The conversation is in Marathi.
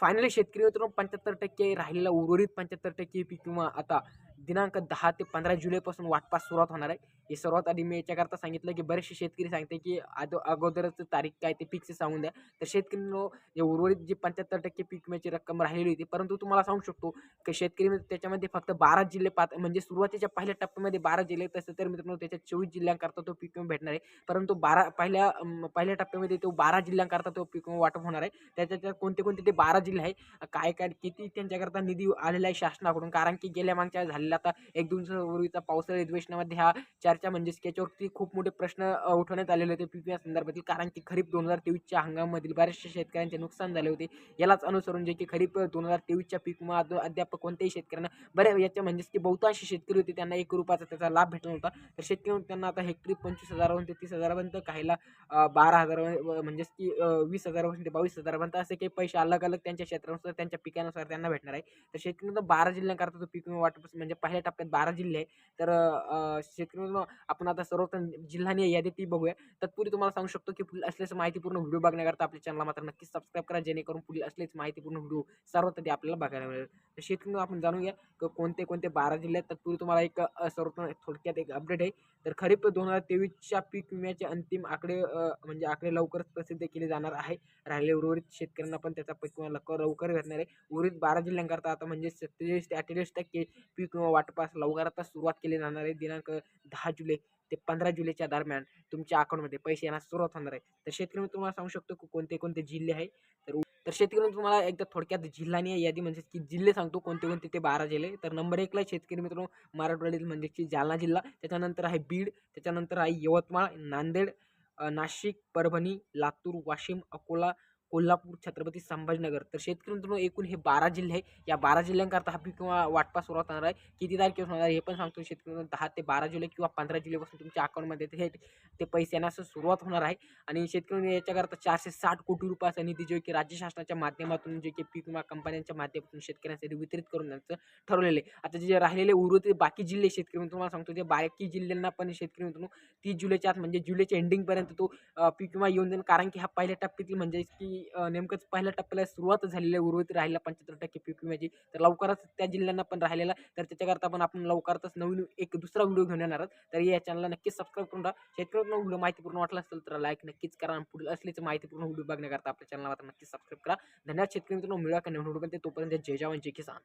फायनली शेतकरी मित्रांनो पंच्याहत्तर टक्के राहिलेला उर्वरित पंच्याहत्तर टक्के पीक विमा आता दिनांक दहा ते पंधरा जुलैपासून वाटपास सुरुवात होणार आहे. हे सर्वात आधी मी याच्याकरता सांगितलं की बरेचसे शेतकरी सांगते की अदो अगोदरच तारीख काय ते पीकचे सांगून द्या. तर शेतकरी जे उर्वरित जी पंच्याहत्तर टक्के पीक विम्याची रक्कम राहिलेली होती परंतु तुम्हाला सांगू शकतो की शेतकरी त्याच्यामध्ये फक्त बारा जिल्हे पात म्हणजे सुरुवातीच्या पहिल्या टप्प्यामध्ये बारा जिल्हे तसं तर मित्रांनो त्याच्या चोवीस जिल्ह्यांकरता तो पीक विमा भेटणार आहे. परंतु बारा पहिल्या पहिल्या टप्प्यामध्ये तो बारा जिल्ह्यांकरता तो पीक विमा वाटप होणार आहे. त्याच्यात कोणते कोणते ते बारा जिल्हे आहे काय काय किती त्यांच्याकरता निधी आलेला आहे शासनाकडून कारण की गेल्या मागच्या झालेल्या आता एक दोन दिवसापूर्वीचा पावसाळी अधिवेशनामध्ये हा चर्चा म्हणजेच याच्यावरती खूप मोठे प्रश्न उठवण्यात आलेले होते पीक संदर्भातील. कारण की खरीप दोन हजार तेवीसच्या हंगामामधील बऱ्याचशा शेतकऱ्यांचे नुकसान झाले होते. यालाच अनुसरून जे की खरीप दोन हजार तेवीसच्या पीक विमा अद्याप कोणत्याही शेतकऱ्यांना बऱ्या याच्या म्हणजेच की बहुतांश शेतकरी होते त्यांना एक रुपयाचा त्याचा लाभ भेटला नव्हता. तर शेतकरी त्यांना आता हेक्टरी पंचवीस हजारावरून ते तीस हजारापर्यंत काहीला बारा हजार म्हणजेच की वीस हजारापासून ते बावीस हजारापर्यंत असे काही पैसे अलग अलग त्यांच्या क्षेत्रानुसार त्यांच्या पिकानुसार त्यांना भेटणार आहे. तर शेतकरी बारा जिल्ह्यांकरता तो पीक विमा वाटप म्हणजे पहिल्या टप्प्यात बारा जिल्हे आहे. तर शेतकरी आपण आता सर्वप्रथम जिल्हानी यादी ती बघूया. तत्पूर्वी तुम्हाला सांगू शकतो की पुढील असल्याचं माहितीपूर्ण व्हिडिओ बघण्याकरता आपल्या चॅनलला मात्र नक्की सबस्क्राईब करा जेणेकरून पुढील असलेच माहितीपूर्ण व्हिडिओ सर्वात आधी आपल्याला बघायला मिळेल. तर शेतकरी आपण जाणून घ्या की कोणते कोणते बारा जिल्हे आहेत. तत्पूर्वी तुम्हाला एक सर्वोत्तम सर्वप्रथम थोडक्यात एक अपडेट आहे. तर खरीप दोन हजार तेवीसच्या पीक विम्याचे अंतिम आकडे म्हणजे आकडे लवकरच प्रसिद्ध केले जाणार आहे. राहिले उर्वरित शेतकऱ्यांना पण त्याचा पीक विमा लवकर लवकर भेटणार आहे. उर्वरित बारा जिल्ह्यांकरता आता म्हणजे सत्तेचाळीस ते अठ्ठेचाळीस टक्के पीक विमा वाटपास लवकरातच सुरुवात केली जाणार आहे. दिनांक दहा जुलै ते पंधरा जुलैच्या दरम्यान तुमच्या अकाउंटमध्ये पैसे येण्यास सुरुवात होणार आहे. तर शेतकरी मी तुम्हाला सांगू शकतो की कोणते कोणते जिल्हे आहे. तर तर शेतकरी मित्र तुम्हाला एकदा थोडक्यात जिल्हानी यादी म्हणजेच की जिल्हे सांगतो कोणते कोणते ते बारा जिल्हे तर नंबर एकला आहे शेतकरी मित्र मराठवाड्यातील म्हणजे की जालना जिल्हा. त्याच्यानंतर आहे बीड त्याच्यानंतर आहे यवतमाळ नांदेड नाशिक परभणी लातूर वाशिम अकोला कोल्हापूर छत्रपती संभाजीनगर. तर शेतकरी मित्रांनो एकूण हे बारा जिल्हे आहे या बारा जिल्ह्यांकरता हा पीक किंवा वाटपा सुरुवात होणार आहे. किती तारखेपासून होणार आहे हे पण सांगतो. शेतकरी मित्रांनो, दहा ते बारा जुलै किंवा पंधरा जुलैपासून तुमच्या अकाउंटमध्ये थेट ते पैसे येण्यास सुरुवात होणार आहे. आणि शेतकरी याच्याकरता चारशे साठ कोटी रुपयाचा निधी जो की राज्य शासनाच्या माध्यमातून जे की पीक विमा कंपन्यांच्या माध्यमातून शेतकऱ्यांसाठी वितरित करून द्यायचं ठरवलेले आहे. आता जे राहिलेले उर्वरित बाकी जिल्हे शेतकरी मित्रांनो तुम्हाला सांगतो ते बाकी जिल्ह्यांना पण शेतकरी मित्रांनो तीस जुलैच्या आत म्हणजे जुलैच्या एंडिंगपर्यंत तो पीक विमा येऊन जाईल. कारण की हा पहिल्या टप्प्यातील म्हणजे की नेमकंच पहिल्या टप्प्याला सुरुवात झालेली आहे. उर्वरित राहिला पंच्याहत्तर टक्के पीक विम्याची म्हणजे तर लवकरच त्या जिल्ह्यांना पण राहिलेला. तर त्याच्याकरता पण आपण लवकरच नवीन एक दुसरा व्हिडिओ घेऊन येणार आहोत. तर या चॅनलला नक्कीच सबस्क्राईब करून राहा. शेतकऱ्यांना व्हिडिओ माहितीपूर्ण वाटला असेल तर लाईक नक्कीच करा आणि पुढील असलेच माहितीपूर्ण व्हिडिओ बघण्याकरता आपल्या चॅनलला आता नक्कीच सबस्क्राईब करा. धन्यवाद शेतकरी मित्रांनो. मिळूया का नवीन व्हिडिओ तोपर्यंत जय जवान जय किसान.